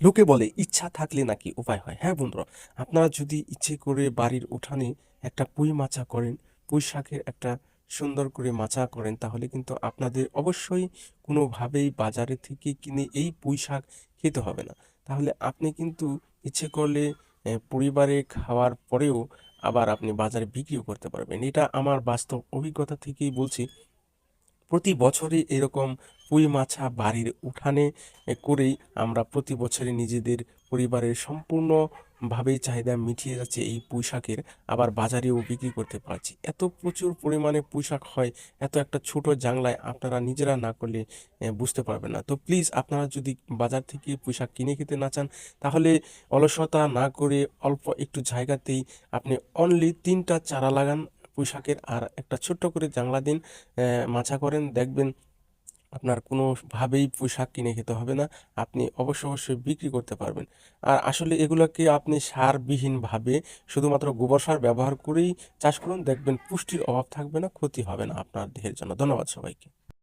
লোকে বলে, ইচ্ছা থাকলে নাকি উপায় হয়? হ্যাঁ বন্ধুরা, আপনারা যদি ইচ্ছে করে বাড়ির উঠানে একটা পুঁই মাচা করেন, পুঁই শাকের একটা সুন্দর করে মাচা করেন, তাহলে কিন্তু আপনাদের অবশ্যই কোনোভাবেই বাজারে থেকে কিনে এই পুঁই শাক খেতে হবে না। তাহলে আপনি কিন্তু ইচ্ছে করলে পরিবারে খাওয়ার পরেও আবার আপনি বাজারে বিক্রিও করতে পারবেন। এটা আমার বাস্তব অভিজ্ঞতা থেকেই বলছি। প্রতি বছরই এরকম পুঁই মাছা বাড়ির উঠানে করেই আমরা প্রতি বছরই নিজেদের পরিবারের সম্পূর্ণভাবেই চাহিদা মিটিয়ে যাচ্ছে এই পুঁই শাকের। আবার বাজারেও বিক্রি করতে পারছি। এত প্রচুর পরিমাণে পুঁই শাক হয়, এত একটা ছোট জাংলায় আপনারা নিজেরা না করলে বুঝতে পারবেন না। তো প্লিজ আপনারা যদি বাজার থেকে পুঁই শাক কিনে খেতে না চান, তাহলে অলসতা না করে অল্প একটু জায়গাতেই আপনি অনলি তিনটা চারা লাগান। পুঁই শাকের আর একটা ছোট্ট করে জাংলা দিন মাছা করেন, দেখবেন আপনার কোনোভাবেই পোশাক কিনে খেতে হবে না, আপনি অবশ্য অবশ্যই বিক্রি করতে পারবেন। আর আসলে এগুলোকে আপনি সারবিহীনভাবে শুধুমাত্র গোবর সার ব্যবহার করেই চাষ করুন, দেখবেন পুষ্টির অভাব থাকবে না, ক্ষতি হবে না আপনার দেহের জন্য। ধন্যবাদ সবাইকে।